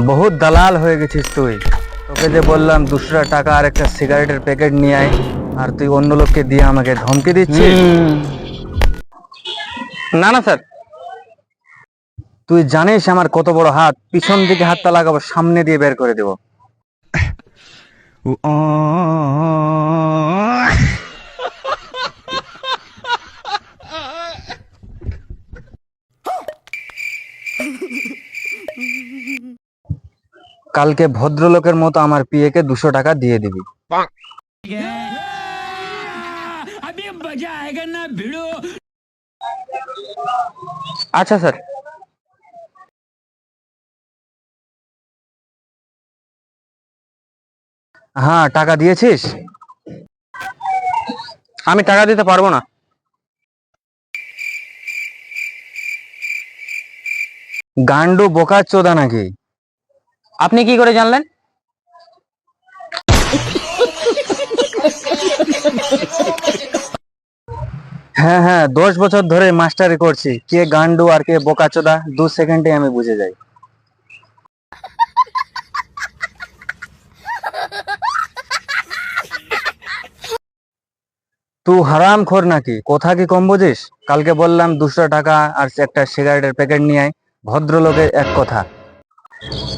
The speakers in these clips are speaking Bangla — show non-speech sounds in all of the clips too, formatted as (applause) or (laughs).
বহুত দালাল হয়ে গেছিস তুই। তোকে যে বললাম দুশো টাকা আর একটা সিগারেটের প্যাকেট নিয়ে আয় আর তুই অন্য লোককে দিয়ে আমাকে ধমকি দিচ্ছিস? না না স্যার। তুই জানিস আমার কত বড় হাত? পিছন দিকে হাতটা লাগাবো সামনে দিয়ে বের করে দেবো। (laughs) কালকে ভদ্রলোকের মতো আমার পিএকে দুশো টাকা দিয়ে দিবি। আচ্ছা স্যার। হ্যাঁ টাকা দিয়েছিস? আমি টাকা দিতে পারব না। গান্ডু বোকা চোদা নাকি? আপনি কি করে জানলেন? হ্যাঁ হ্যাঁ দশ বছর ধরে মাস্টারি করছি। কে গান্ডু আর কে বোকাচোদা, দু সেকেন্ডে আমি বুঝে যাই। তুই হারাম খোর নাকি? কোথা কি কম বুঝিস? কালকে বললাম দুশো টাকা আর একটা সিগারেটের প্যাকেট নিয়ে আয়। ভদ্রলোকের এক কথা।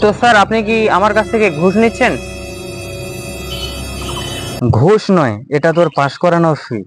তো স্যার, আপনি কি আমার কাছ থেকে ঘুষ নিচ্ছেন? ঘুষ নয়, এটা তোর পাশ করানোর ফি